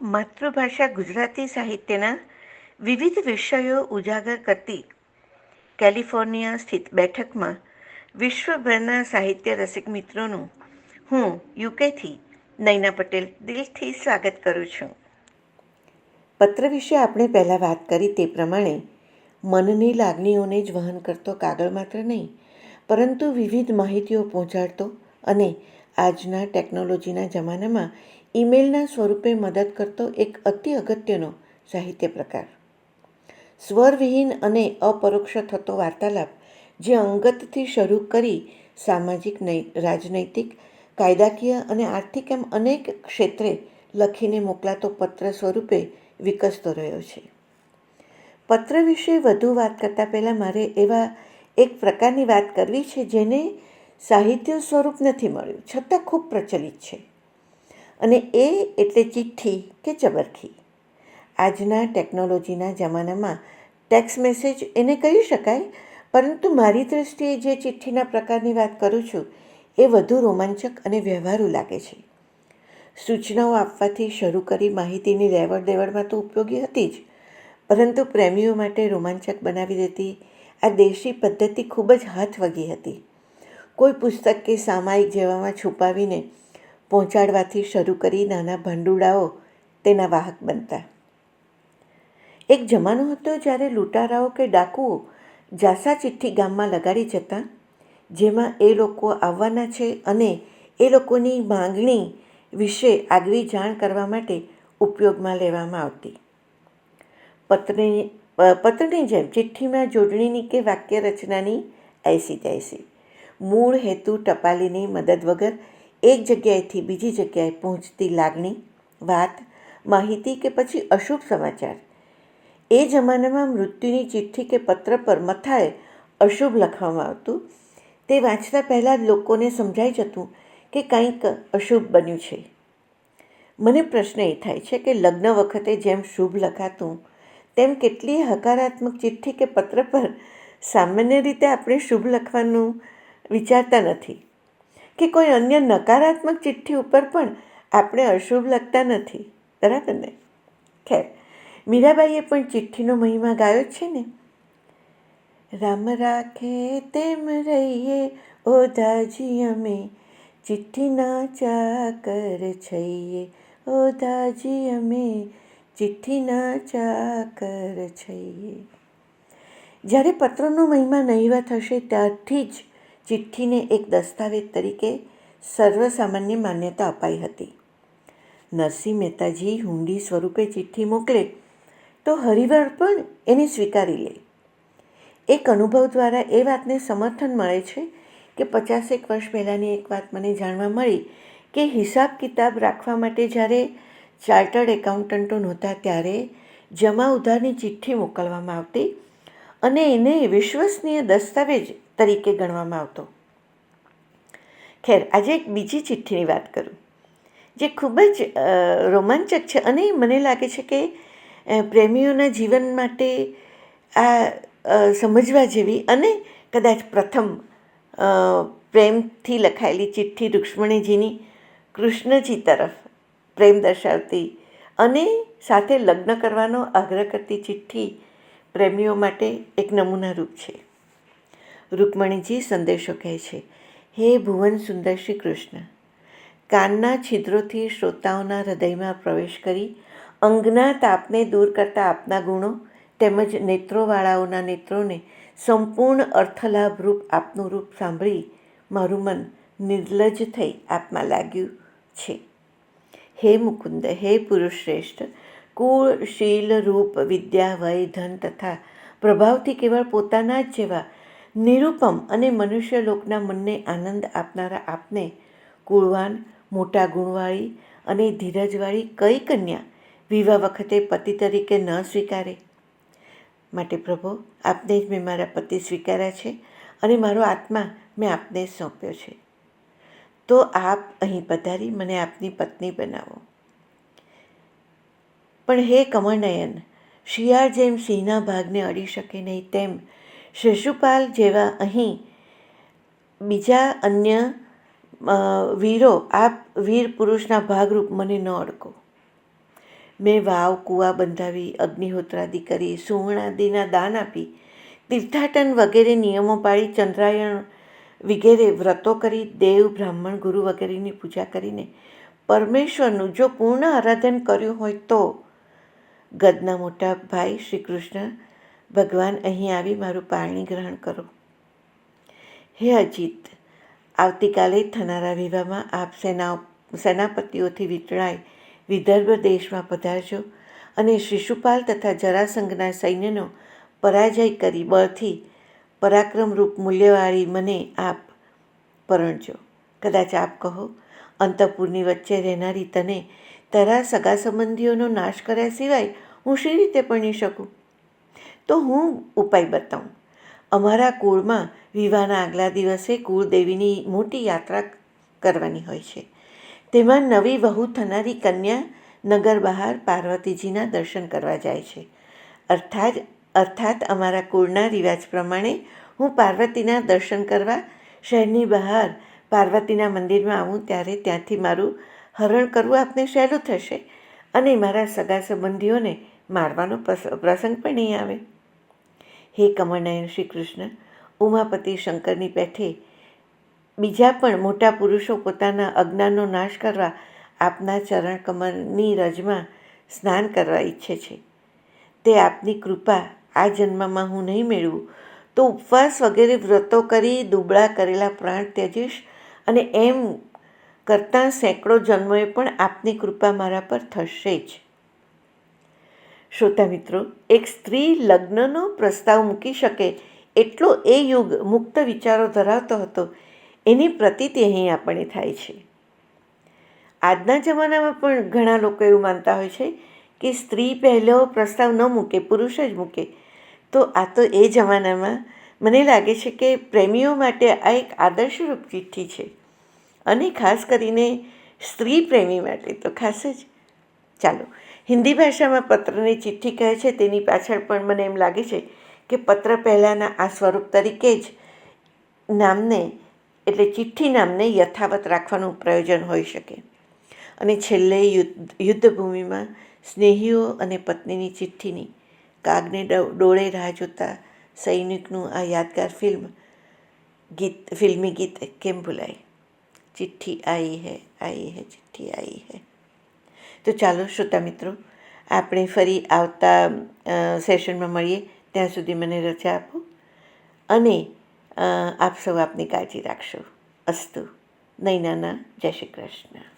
માતૃભાષા ગુજરાતી સાહિત્યના વિવિધ વિષયો ઉજાગર કરતી કેલિફોર્નિયા સ્થિત બેઠકમાં વિશ્વભરના સાહિત્ય રસિક મિત્રોનું હું યુકેથી નૈના પટેલ દિલથી સ્વાગત કરું છું. પત્ર વિશે આપણે પહેલાં વાત કરી તે પ્રમાણે મનની લાગણીઓને જ વહન કરતો કાગળ માત્ર નહીં, પરંતુ વિવિધ માહિતીઓ પહોંચાડતો અને આજના ટેકનોલોજીના જમાનામાં ઈમેલના સ્વરૂપે મદદ કરતો એક અતિ અગત્યનો સાહિત્ય પ્રકાર. સ્વરવિહીન અને અપરોક્ષ થતો વાર્તાલાપ, જે અંગતથી શરૂ કરી સામાજિક રાજનૈતિક, કાયદાકીય અને આર્થિક એમ અનેક ક્ષેત્રે લખીને મોકલાતો પત્ર સ્વરૂપે વિકસતો રહ્યો છે. પત્ર વિશે વધુ વાત કરતાં પહેલાં મારે એવા એક પ્રકારની વાત કરવી છે જેને સાહિત્ય સ્વરૂપ નથી મળ્યું, છતાં ખૂબ પ્રચલિત છે. અને એ એટલે ચિઠ્ઠી કે ચબરખી. આજના ટેકનોલોજીના જમાનામાં ટેક્સ મેસેજ એને કહી શકાય, પરંતુ મારી દૃષ્ટિએ જે ચિઠ્ઠીના પ્રકારની વાત કરું છું, એ વધુ રોમાંચક અને વ્યવહારુ લાગે છે. સૂચનાઓ આપવાથી શરૂ કરી માહિતીની લેવડ દેવડમાં તો ઉપયોગી હતી જ, પરંતુ પ્રેમીઓ માટે રોમાંચક બનાવી દેતી, આ દેશી પદ્ધતિ ખૂબ જ હાથ વગી હતી. કોઈ પુસ્તક કે સામાયિક જેવામાં છુપાવીને પહોંચાડવાથી શરૂ કરી નાના ભંડુડાઓ તેના વાહક બનતા. એક જમાનો હતો જ્યારે લૂંટારાઓ કે ડાકુઓ જાસા ચિઠ્ઠી ગામમાં લગાડી જતા, જેમાં એ લોકો આવવાના છે અને એ લોકોની માંગણી વિશે આગવી જાણ કરવા માટે ઉપયોગમાં લેવામાં આવતી. પત્રની પત્રની જેમ ચિઠ્ઠીમાં જોડણીની કે વાક્ય રચનાની એસી તૈસી મૂળ હેતુ ટપાલીની મદદ વગર એક જગ્યાએથી બીજી જગ્યાએ પહોંચતી લાગણી, વાત, માહિતી કે પછી અશુભ સમાચાર. એ જમાનામાં મૃત્યુની ચિઠ્ઠી કે પત્ર પર મથાએ અશુભ લખવામાં આવતું. તે વાંચતા પહેલાં જ લોકોને સમજાઈ જતું કે કંઈક અશુભ બન્યું છે. મને પ્રશ્ન એ થાય છે કે લગ્ન વખતે જેમ શુભ લખાતું, તેમ કેટલી હકારાત્મક ચિઠ્ઠી કે પત્ર પર સામાન્ય રીતે આપણે શુભ લખવાનું વિચારતા નથી. કે કોઈ અન્ય નકારાત્મક ચિઠ્ઠી ઉપર પણ આપણે અશુભ લખતા નથી. બરાબર ને? ખેર, મીરાબાઈએ પણ ચિઠ્ઠીનો મહિમા ગાયો છે ને? રામ રાખે તેમ રહીએ ઓધાજી અમે. ચિઠ્ઠીના ચાકર છઈએ ઓધાજી અમે. ચિઠ્ઠીના ચાકર છઈએ. જ્યારે પત્રોનો મહિમા નહીવત થશે ત્યારથી જ ચિઠ્ઠીને એક દસ્તાવેજ તરીકે સર્વસામાન્ય માન્યતા અપાઈ હતી. નરસિંહ મહેતાજી હુંડી સ્વરૂપે ચિઠ્ઠી મોકલે તો હરિવાર પણ એને સ્વીકારી લે. એક અનુભવ દ્વારા એ વાતને સમર્થન મળે છે કે પચાસેક વર્ષ પહેલાંની એક વાત મને જાણવા મળી કે હિસાબ કિતાબ રાખવા માટે જ્યારે ચાર્ટર્ડ એકાઉન્ટન્ટો નહોતા ત્યારે જમા ઉધારની ચિઠ્ઠી મોકલવામાં આવતી અને એને વિશ્વસનીય દસ્તાવેજ તરીકે ગણવામાં આવતો. ખેર, આજે એક બીજી ચિઠ્ઠીની વાત કરું, જે ખૂબ જ રોમાંચક છે અને મને લાગે છે કે પ્રેમીઓના જીવન માટે આ સમજવા જેવી અને કદાચ પ્રથમ પ્રેમથી લખાયેલી ચિઠ્ઠી રૂક્ષ્મણીજીની કૃષ્ણજી તરફ પ્રેમ દર્શાવતી અને સાથે લગ્ન કરવાનો આગ્રહ કરતી ચિઠ્ઠી પ્રેમીઓ માટે એક નમૂનારૂપ છે. રૂકમણીજી સંદેશો કહે છે, હે ભુવન સુંદર શ્રી કૃષ્ણ, કાનના છિદ્રોથી શ્રોતાઓના હૃદયમાં પ્રવેશ કરી, અંગના તાપને દૂર કરતા આપના ગુણો તેમજ નેત્રોવાળાઓના નેત્રોને સંપૂર્ણ અર્થલાભ રૂપ આપનું રૂપ સાંભળી મારું મન નિર્લજ થઈ આપમાં લાગ્યું છે. હે મુકુંદ, હે પુરુષ શ્રેષ્ઠ કુળ શીલ રૂપ વિદ્યા વય ધન તથા પ્રભાવથી કેવળ પોતાના જ જેવા નિરૂપમ અને મનુષ્યલોકના મનને આનંદ આપનારા આપને કુળવાન, મોટા ગુણવાળી અને ધીરજવાળી કઈ કન્યા વિવાહ વખતે પતિ તરીકે ન સ્વીકારે? માટે પ્રભુ, આપને જ મેં મારા પતિ સ્વીકાર્યા છે અને મારો આત્મા મેં આપને જ સોંપ્યો છે. તો આપ અહીં પધારી મને આપની પત્ની બનાવો. પણ હે કમળનયન, શિયાળ જેમ સિંહના ભાગને અડી શકે નહીં તેમ શિશુપાલ જેવા અહીં બીજા અન્ય વીરો આ વીર પુરુષના ભાગરૂપ મને ન અડકો. મેં વાવ, કૂવા બંધાવી, અગ્નિહોત્રાદિ કરી, સુવર્ણાદિના દાન આપી, તીર્થાટન વગેરે નિયમો પાળી, ચંદ્રાયણ વગેરે વ્રતો કરી, દેવ, બ્રાહ્મણ, ગુરુ વગેરેની પૂજા કરીને પરમેશ્વરનું જો પૂર્ણ આરાધન કર્યું હોય તો ગદના મોટા ભાઈ શ્રી કૃષ્ણ ભગવાન અહીં આવી મારું પાણી ગ્રહણ કરો. હે અજીત, આવતીકાલે થનારા વિવાહમાં આપ સેના સેનાપતિઓથી વીંટળાય વિદર્ભ દેશમાં પધારજો અને શિશુપાલ તથા જરાસંઘના સૈન્યનો પરાજય કરી બળથી પરાક્રમરૂપ મૂલ્યવાળી મને આપ પરણજો. કદાચ આપ કહો, અંતપુરની વચ્ચે રહેનારી તને તારા સગા સંબંધીઓનો નાશ કર્યા સિવાય હું શી રીતે પરણી શકું? તો હું ઉપાય બતાવું. અમારા કુળમાં વિવાહના આગલા દિવસે કુળદેવીની મોટી યાત્રા કરવાની હોય છે. તેમાં નવી વહુ થનારી કન્યા નગર બહાર પાર્વતીજીના દર્શન કરવા જાય છે. અર્થાત અર્થાત અમારા કુળના રિવાજ પ્રમાણે હું પાર્વતીના દર્શન કરવા શહેરની બહાર પાર્વતીના મંદિરમાં આવું ત્યારે ત્યાંથી મારું હરણ કરવું આપને સહેલું થશે અને મારા સગા સંબંધીઓને મારવાનો પ્રસંગ પણ નહીં આવે. હે કમળનયન શ્રી કૃષ્ણ ઉમાપતિ શંકરની પેઠે બીજા પણ મોટા પુરુષો પોતાના અજ્ઞાનનો નાશ કરવા આપના ચરણ કમળની રજમાં સ્નાન કરવા ઈચ્છે છે. તે આપની કૃપા આ જન્મમાં હું નહીં મેળવું. તો ઉપવાસ વગેરે વ્રતો કરી દુબળા કરેલા પ્રાણ ત્યજીશ અને એમ કરતાં સેંકડો જન્મોએ પણ આપની કૃપા મારા પર થશે જ. શ્રોતા મિત્રો, એક સ્ત્રી લગ્નનો પ્રસ્તાવ મૂકી શકે એટલો એ યુગ મુક્ત વિચારો ધરાવતો હતો, એની પ્રતીતિ અહીં આપણે થાય છે. આજના જમાનામાં પણ ઘણા લોકો એવું માનતા હોય છે કે સ્ત્રી પહેલો પ્રસ્તાવ ન મૂકે, પુરુષ જ મૂકે. તો આ તો એ જમાનામાં મને લાગે છે કે પ્રેમીઓ માટે આ એક આદર્શરૂપ ચિઠ્ઠી છે. અને ખાસ કરીને સ્ત્રી પ્રેમી માટે તો ખાસ જ. ચાલો. હિન્દી ભાષામાં પત્રની ચિઠ્ઠી કહે છે, તેની પાછળ પણ મને એમ લાગે છે કે પત્ર પહેલાંના આ સ્વરૂપ તરીકે જ નામને, એટલે ચિઠ્ઠી નામને યથાવત રાખવાનું પ્રયોજન હોઈ શકે. અને છેલ્લે યુદ્ધ, યુદ્ધભૂમિમાં સ્નેહીઓ અને પત્નીની ચિઠ્ઠીની કાગને ડોળે રાહ જોતા સૈનિકનું આ યાદગાર ફિલ્મ, ગીત, ફિલ્મી ગીત કેમ ભૂલાય? ચિઠ્ઠી આઈ હૈ આઈ હૈ, ચિઠ્ઠી આઈ હૈ. તો ચાલો, શ્રોતા મિત્રો, આપણે ફરી આવતા સેશનમાં મળીએ. ત્યાં સુધી મને રજા આપો. અને આપ સૌ આપની કાળજી રાખશો. અસ્તુ. નૈનાના જય શ્રી કૃષ્ણ.